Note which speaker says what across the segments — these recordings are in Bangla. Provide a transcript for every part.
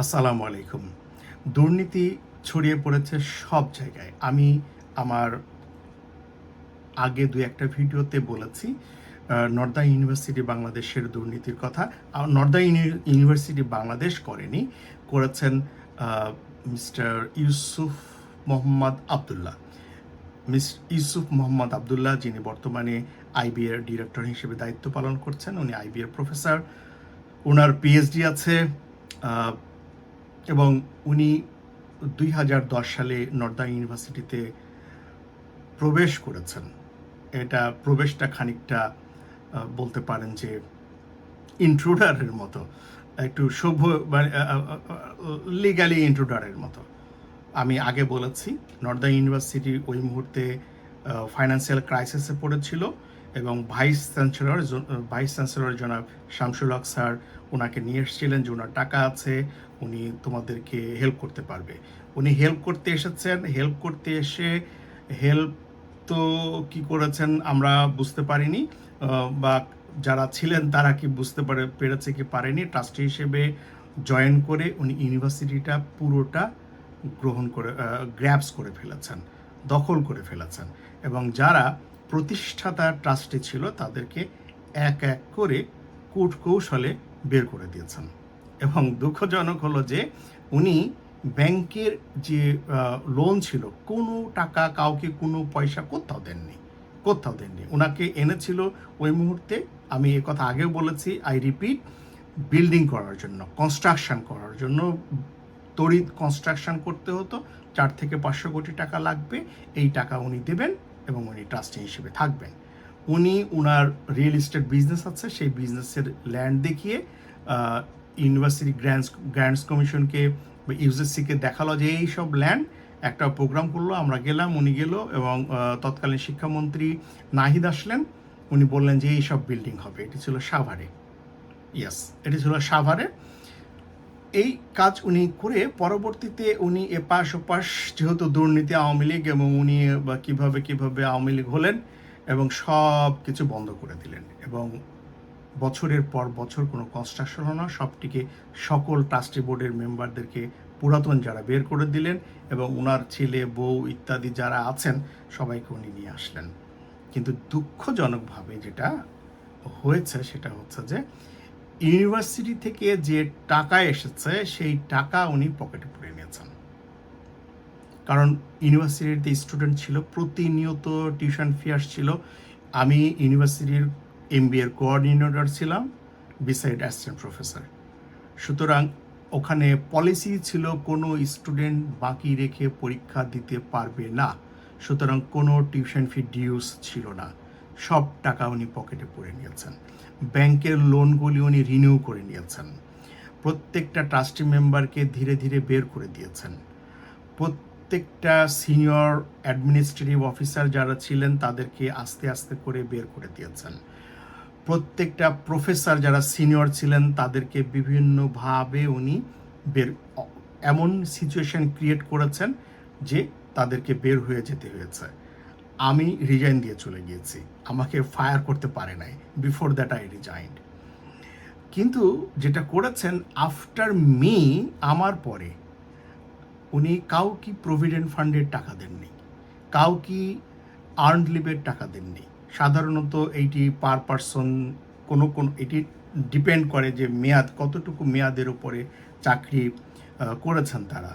Speaker 1: আসসালামু আলাইকুম। দুর্নীতি ছড়িয়ে পড়েছে সব জায়গায়। আমি আমার আগে দু একটা ভিডিওতে বলেছি আহ, নর্দা ইউনিভার্সিটি বাংলাদেশের দুর্নীতির কথা। আর নর্দা ইউনিভার্সিটি বাংলাদেশ করেনি করেছেন মিস্টার ইউসুফ মোহাম্মদ আবদুল্লাহ। মিস ইউসুফ মোহাম্মদ আবদুল্লাহ যিনি বর্তমানে আইবি এর ডিরেক্টর হিসেবে দায়িত্ব পালন করছেন উনি আইবি এর প্রফেসর। ওনার পিএইচডি আছে এবং উনি দুই হাজার দশ সালে নর্দা ইউনিভার্সিটিতে প্রবেশ করেছেন। এটা প্রবেশটা খানিকটা বলতে পারেন যে ইন্ট্রুডারের মতো, একটু সভ্য মানে লিগালি ইন্ট্রুডারের মতো। আমি আগে বলেছি, নর্দা ইউনিভার্সিটি ওই মুহূর্তে ফাইন্যান্সিয়াল ক্রাইসিসে পড়েছিল। এবং ভাইস চ্যান্সেলর ভাইস চ্যান্সেলর জনাব শামসুল হক স্যার ওনাকে নিয়ে এসেছিলেন যে ওনার টাকা আছে, উনি তোমাদেরকে হেল্প করতে পারবে। উনি হেল্প করতে এসেছেন হেল্প করতে এসে হেল্প তো কি করেছেন আমরা বুঝতে পারিনি বা যারা ছিলেন তারা কি বুঝতে পারে, পেরেছে কি পারেনি। ট্রাস্টি হিসেবে জয়েন করে উনি ইউনিভার্সিটিটা পুরোটা গ্রহণ করে গ্র্যাপস করে ফেলেছেন, দখল করে ফেলেছেন। এবং যারা প্রতিষ্ঠাতা ট্রাস্টি ছিল তাদেরকে এক এক করে কূট কৌশলে বের করে দিয়েছেন। এবং দুঃখজনক হলো যে উনি ব্যাংকের যে লোন ছিল, কোনো টাকা কাউকে কোনো পয়সা কোথাও দেননি কোথাও দেননি। ওনাকে এনেছিল ওই মুহূর্তে, আমি এ কথা আগেও বলেছি আই রিপিট বিল্ডিং করার জন্য কনস্ট্রাকশন করার জন্য। তড়িৎ কনস্ট্রাকশন করতে হতো, চার থেকে পাঁচশো কোটি টাকা লাগবে, এই টাকা উনি দেবেন। এবং উনি ট্রাস্টি হিসেবে থাকবেন। উনি উনার রিয়েল এস্টেট বিজনেস আছে, সেই বিজনেসের ল্যান্ড দেখিয়ে ইউনিভার্সিটি গ্র্যান্ডস গ্র্যান্ডস কমিশনকে বা ইউজিসিকে দেখাল যে এই সব ল্যান্ড একটা প্রোগ্রাম করল, আমরা গেলাম, উনি গেল এবং তৎকালীন শিক্ষামন্ত্রী নাহিদ আসলেন। উনি বললেন যে এই সব বিল্ডিং হবে, এটি ছিল সাভারে। ইয়াস এটি ছিল সাভারে। এই কাজ উনি করে, পরবর্তীতে উনি এপাশ ওপাশ যেহেতু দুর্নীতি আওয়ামী লীগ এবং উনি, বা কীভাবে কীভাবে আওয়ামী লীগ হলেন এবং সব কিছু বন্ধ করে দিলেন এবং বছরের পর বছর কোনো কনস্ট্রাকশন হলো না, সবটিকে সকল ট্রাস্টি বোর্ডের মেম্বারদেরকে পুরাতন যারা বের করে দিলেন এবং ওনার ছেলে, বউ ইত্যাদি যারা আছেন, সবাইকে উনি নিয়ে আসলেন। কিন্তু দুঃখজনকভাবে যেটা হয়েছে সেটা হচ্ছে যে ইউনিভার্সিটি থেকে যে টাকা এসেছে, সেই টাকা উনি পকেটে পুরে নিয়েছেন। কারণ ইউনিভার্সিটিতে স্টুডেন্ট ছিল, প্রতিনিয়ত টিউশন ফি আসছিল। আমি ইউনিভার্সিটির এম বি এর কোঅর্ডিনেটর ছিলাম বিসাইড অ্যাসিস্ট্যান্ট প্রফেসর সুতরাং ওখানে পলিসি ছিল, কোনো স্টুডেন্ট বাকি রেখে পরীক্ষা দিতে পারবে না। সুতরাং কোনো টিউশন ফি ডিউস ছিল না। সব টাকা উনি পকেটে পুরে নিয়েছেন। ব্যাংকের লোনগুলি উনি রিনিউ করে নিয়েছেন। প্রত্যেকটা ট্রাস্টি মেম্বারকে ধীরে ধীরে বের করে দিয়েছেন। প্রত্যেকটা সিনিয়র অ্যাডমিনিস্ট্রেটিভ অফিসার যারা ছিলেন, তাদেরকে আস্তে আস্তে করে বের করে দিয়েছেন। প্রত্যেকটা প্রফেসর যারা সিনিয়র ছিলেন, তাদেরকে বিভিন্নভাবে উনি বের, এমন সিচুয়েশন ক্রিয়েট করেছেন যে তাদেরকে বের হয়ে যেতে হয়েছে। আমি রিজাইন দিয়ে চলে গিয়েছি। আমাকে ফায়ার করতে পারে নাই। বিফোর দ্যাট আই রিজাইন্ড কিন্তু যেটা করেছেন আফটার মি আমার পরে উনি কাউকে প্রভিডেন্ট ফান্ডের টাকা দেননি। কাউকে আর্ন লিভের টাকা দেননি। সাধারণত এইটি পার পারসন কোনো কোন, এটি ডিপেন্ড করে যে মেয়াদ, কতটুকু মেয়াদের উপরে চাকরি করেছেন তারা।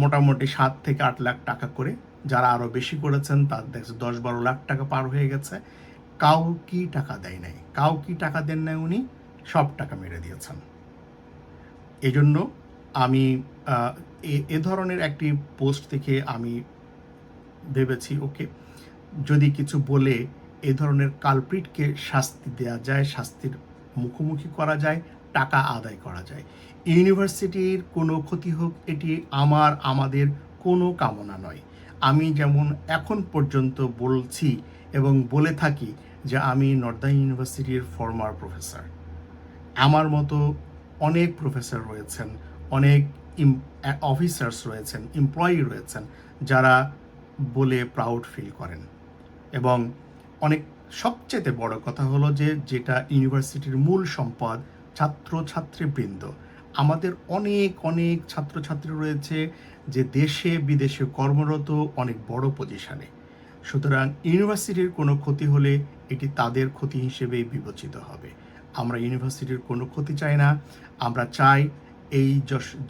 Speaker 1: মোটামুটি সাত থেকে আট লাখ টাকা করে যারা আরও বেশি করেছেন, তার দেখছে দশ বারো লাখ টাকা পার হয়ে গেছে। কাউ কি টাকা দেয় নাই। কাউ কি টাকা দেন নাই উনি, সব টাকা মেরে দিয়েছেন। এই জন্য আমি এ- এ ধরনের একটি পোস্ট থেকে আমি ভেবেছি, ওকে, যদি কিছু বলে এ ধরনের কালপ্রিটকে শাস্তি দেওয়া যায়, শাস্তির মুখোমুখি করা যায়, টাকা আদায় করা যায়। ইউনিভার্সিটির কোনো ক্ষতি হোক, এটি আমার, আমাদের কোনো কামনা নয়। আমি যেমন এখন পর্যন্ত বলছি এবং বলে থাকি যে আমি নর্দা ইউনিভার্সিটির ফর্মার প্রফেসর আমার মতো অনেক প্রফেসর রয়েছেন, অনেক অফিসার্স রয়েছেন এমপ্লয়ি রয়েছেন যারা বলে প্রাউড ফিল করেন। এবং অনেক, সবচেয়ে বড় কথা হলো যে যেটা ইউনিভার্সিটির মূল সম্পদ ছাত্র ছাত্রীবৃন্দ আমাদের অনেক অনেক ছাত্রছাত্রী রয়েছে যে দেশে বিদেশে কর্মরত অনেক বড় পজিশনে সুতরাং ইউনিভার্সিটির কোনো ক্ষতি হলে এটি তাদের ক্ষতি হিসেবেই বিবেচিত হবে। আমরা ইউনিভার্সিটির কোনো ক্ষতি চাই না। আমরা চাই এই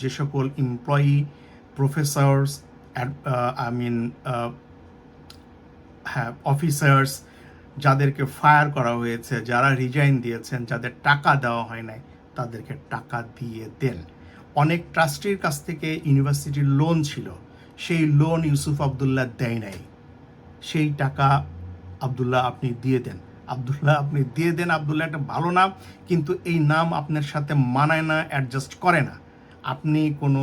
Speaker 1: যে সকল এমপ্লয়ি প্রফেসর্স আই মিন হ্যাঁ অফিসার্স যাদেরকে ফায়ার করা হয়েছে, যারা রিজাইন দিয়েছেন, যাদের টাকা দেওয়া হয় নাই তাদেরকে টাকা দিয়ে দেন। অনেক ট্রাস্টির কাছ থেকে ইউনিভার্সিটির লোন ছিল। সেই লোন ইউসুফ আবদুল্লাহ দেয় নাই। সেই টাকা আবদুল্লাহ আপনি দিয়ে দেন। আবদুল্লাহ আপনি দিয়ে দেন। আবদুল্লাহ একটা ভালো নাম, কিন্তু এই নাম আপনার সাথে মানায় না অ্যাডজাস্ট করে না। আপনি কোনো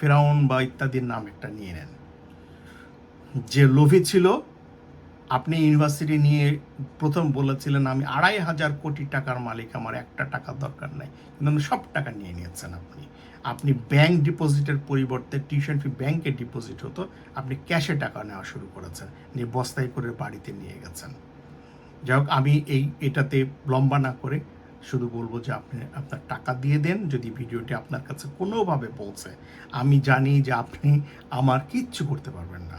Speaker 1: ফেরাউন বা ইত্যাদির নাম একটা নিয়ে নেন। যে লোভী ছিল আপনি ইউনিভার্সিটি নিয়ে প্রথম বলেছিলেন আমি আড়াই হাজার কোটি টাকার মালিক, আমার একটা টাকার দরকার নাই। কিন্তু আপনি সব টাকা নিয়ে নিয়েছেন আপনি। আপনি ব্যাংক ডিপোজিটের পরিবর্তে টিউশন ফি ব্যাংকে ডিপোজিট হতো, আপনি ক্যাশে টাকা নেওয়া শুরু করেছেন, নিয়ে বস্তায় করে বাড়িতে নিয়ে গেছেন। যাই হোক আমি এই, এটাতে লম্বা না করে শুধু বলব যে আপনি আপনার টাকা দিয়ে দেন, যদি ভিডিওটি আপনার কাছে কোনোভাবে পৌঁছে। আমি জানি যে আপনি আমার কিচ্ছু করতে পারবেন না।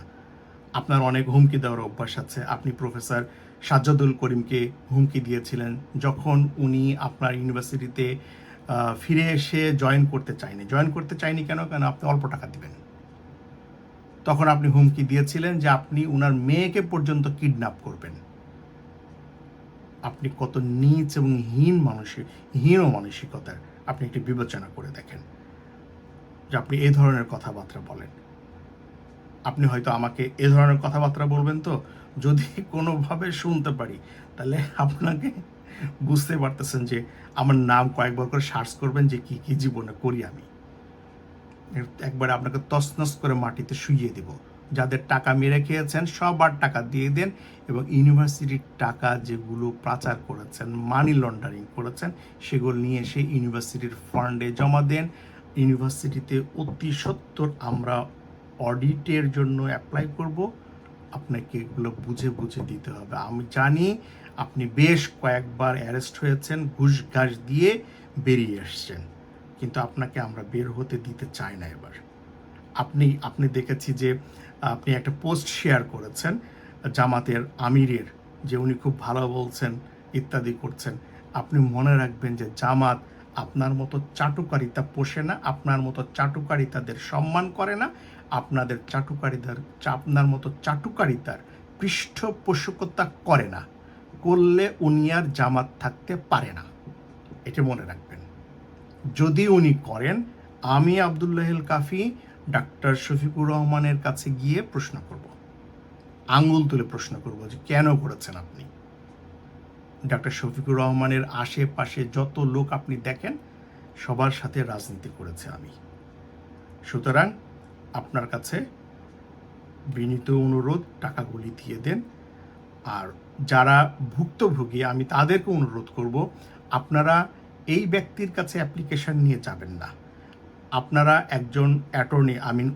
Speaker 1: আপনার অনেক হুমকি দেওয়ার অভ্যাস আছে। আপনি প্রফেসর সাজ্জাদুল করিমকে হুমকি দিয়েছিলেন যখন উনি আপনার ইউনিভার্সিটিতে ফিরে এসে জয়েন করতে চায়নি। জয়েন করতে চাইনি কেন? কেন আপনি অল্প টাকা দিবেন। তখন আপনি হুমকি দিয়েছিলেন যে আপনি উনার মেয়েকে পর্যন্ত কিডন্যাপ করবেন। আপনি কত নীচ এবং হীন মানসিক হীন মানসিকতার আপনি একটি বিবেচনা করে দেখেন যে আপনি এই ধরনের কথাবার্তা বলেন। আপনি হয়তো আমাকে এ ধরনের কথাবার্তা বলবেন তো? যদি কোনোভাবে শুনতে পারি, তাহলে আপনাকে বুঝতে পারতেছেন যে আমার নাম কয়েকবার করে সার্চ করবেন যে কি কি জীবনে করি আমি। একবার আপনাকে তছনছ করে মাটিতে শুইয়ে দিব। যাদের টাকা মেরে খেয়েছেন, সবার টাকা দিয়ে দেন এবং ইউনিভার্সিটির টাকা যেগুলো পাচার করেছেন মানি লন্ডারিং করেছেন, সেগুলো নিয়ে এসে ইউনিভার্সিটির ফান্ডে জমা দেন। ইউনিভার্সিটিতে অতি সত্তর আমরা অডিটের জন্য অ্যাপ্লাই করব। আপনাকে এগুলো বুঝে বুঝে দিতে হবে। আমি জানি আপনি বেশ কয়েকবার অ্যারেস্ট হয়েছেন, ঘুষ ঘাস দিয়ে বেরিয়ে এসছেন। কিন্তু আপনাকে আমরা বের হতে দিতে চাই না এবার। আপনি আপনি দেখেছি যে, আপনি একটা পোস্ট শেয়ার করেছেন, জামাতের আমিরের, যে উনি খুব ভালো বলছেন, ইত্যাদি করছেন। আপনি মনে রাখবেন যে জামাত আপনার মতো চাটুকারিতা পোষে না, আপনার মতো চাটুকারিতাদের সম্মান করে না আপনাদের চাটুকারিতার আপনার মতো চাটুকারিতার পৃষ্ঠপোষকতা করে না। করলে উনি আর জামাত থাকতে পারে না। এটা মনে রাখবেন। যদি উনি করেন, আমি আবদুল্লাহিল কাফি, ডাক্তার শফিকুর রহমানের কাছে গিয়ে প্রশ্ন করব। আঙ্গুল তুলে প্রশ্ন করব যে কেন করেছেন আপনি? ডাক্তার শফিকুর রহমানের আশেপাশে যত লোক আপনি দেখেন, সবার সাথে রাজনীতি করেছে আমি। সুতরাং আপনার কাছে বিনীত অনুরোধ, টাকাগুলি দিয়ে দেন। আর যারা ভুক্তভোগী, আমি তাদেরকে অনুরোধ করব, আপনারা এই ব্যক্তির কাছে অ্যাপ্লিকেশন নিয়ে যাবেন না। আপনারা একজন অ্যাটর্নি, আই মিন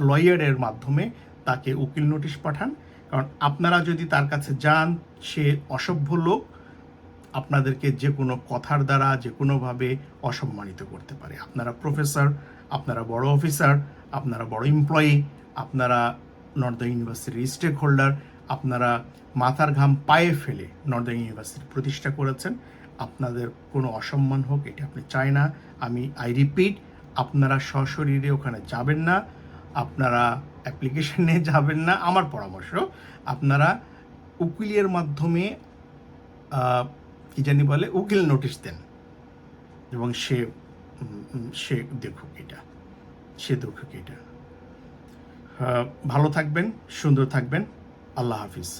Speaker 1: লয়ারের মাধ্যমে তাকে উকিল নোটিশ পাঠান। কারণ আপনারা যদি তার কাছে যান, সে অসভ্য লোক, আপনাদেরকে যে কোনো কথার দ্বারা যে কোনোভাবে অসম্মানিত করতে পারে। আপনারা প্রফেসর, আপনারা বড় অফিসার আপনারা বড় এমপ্লয়ি আপনারা নর্দার্ন ইউনিভার্সিটির স্টেক হোল্ডার আপনারা মাথার ঘাম পায়ে ফেলে নর্দার্ন ইউনিভার্সিটি প্রতিষ্ঠা করেছেন। আপনাদের কোনো অসম্মান হোক, এটা আপনি চাই না। আমি আই রিপিট আপনারা সশরীরে ওখানে যাবেন না, আপনারা অ্যাপ্লিকেশন যাবেন না, আমার পরামর্শ, আপনারা উকিলের মাধ্যমে কী জানি বলে, উকিল নোটিশ দেন। এবং সে সে দেখুক এটা। সে দুঃখ এটা? ভালো থাকবেন সুন্দর থাকবেন। আল্লাহ হাফিজ।